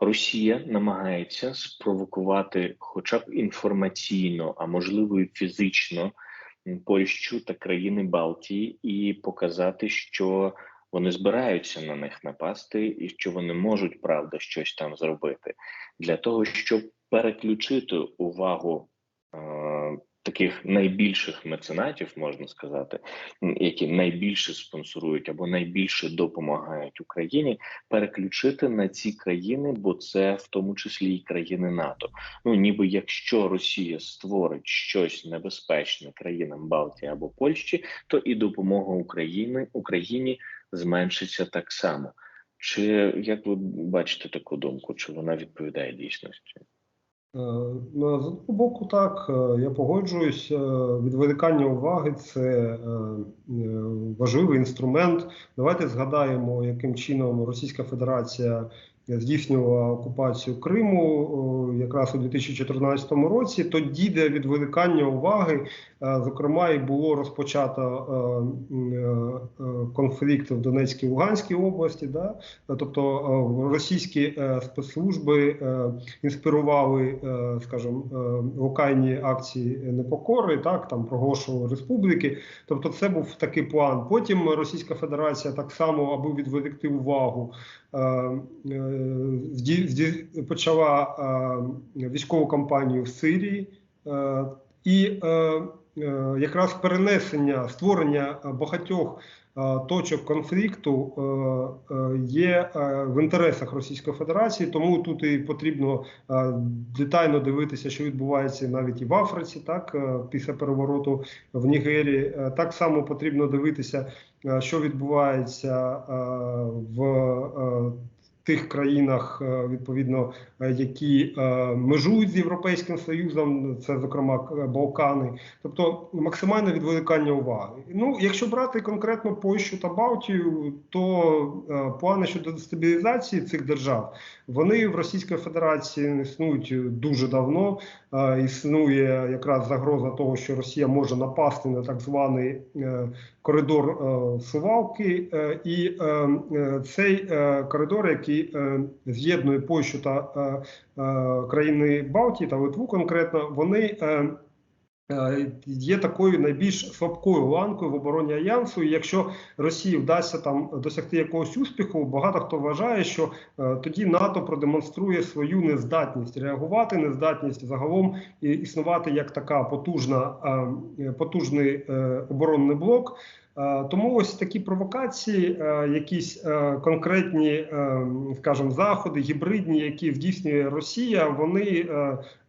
Росія намагається спровокувати, хоча б інформаційно, а можливо і фізично, Польщу та країни Балтії, і показати, що вони збираються на них напасти, і що вони можуть правда щось там зробити. Для того, щоб переключити увагу е, таких найбільших меценатів, можна сказати, які найбільше спонсорують або найбільше допомагають Україні, переключити на ці країни, бо це в тому числі і країни НАТО. Ну ніби якщо Росія створить щось небезпечне країнам Балтії або Польщі, то і допомога Україні Україні зменшиться так само. Чи як ви бачите таку думку? Чи вона відповідає дійсності? Е, З одного боку, так, е, я погоджуюсь. Відволікання уваги це е, важливий інструмент. Давайте згадаємо, яким чином Російська Федерація здійснювала окупацію Криму якраз у 2014 році. Тоді, де відволікання уваги, е, зокрема, і було розпочато е, е, конфлікт в Донецькій Луганській області. Да? Тобто російські спецслужби інспірували, скажімо, локальні акції непокори, так там проголошували республіки. Тобто, це був такий план. Потім Російська Федерація так само, аби відволікти увагу, почала військову кампанію в Сирії. І якраз перенесення створення багатьох точок конфлікту є в інтересах Російської Федерації, тому тут і потрібно детально дивитися, що відбувається навіть і в Африці, так після перевороту в Нігерії. Так само потрібно дивитися, що відбувається в тих країнах, е, відповідно, е, які е, межують з Європейським Союзом, це зокрема Балкани, тобто максимальне відволікання уваги. Ну, якщо брати конкретно Польщу та Балтію, то плани щодо дестабілізації цих держав вони в Російській Федерації існують дуже давно. Існує якраз загроза того, що Росія може напасти на так званий коридор Сувалки, і цей коридор, який е, з'єднує Польщу та е, е, країни Балтії та Литву конкретно, вони є такою найбільш слабкою ланкою в обороні альянсу. І якщо Росії вдасться там досягти якогось успіху, багато хто вважає, що тоді НАТО продемонструє свою нездатність реагувати, нездатність загалом існувати як така потужна потужний оборонний блок. Е, Тому ось такі провокації, е, якісь е, конкретні, скажімо, заходи, гібридні, які здійснює Росія, вони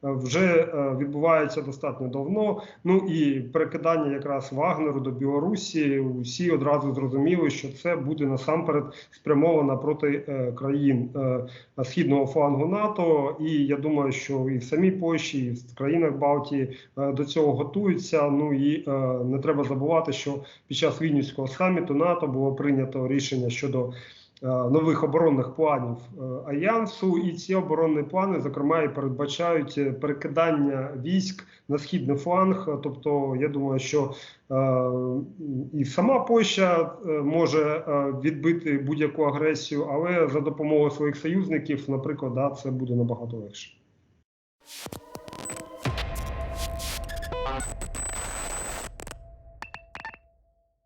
вже відбуваються достатньо давно. Ну і перекидання якраз Вагнеру до Білорусі. Усі одразу зрозуміли, що це буде насамперед спрямовано проти країн східного флангу НАТО. І я думаю, що і в самій Польщі, і в країнах Балтії до цього готуються. Ну і не треба забувати, що під час Вільнюського саміту НАТО було прийнято рішення щодо е, нових оборонних планів е, альянсу, і ці оборонні плани, зокрема, і передбачають е, перекидання військ на східний фланг. Тобто, я думаю, що і сама Польща може відбити будь-яку агресію, але за допомогою своїх союзників, наприклад, да, це буде набагато легше.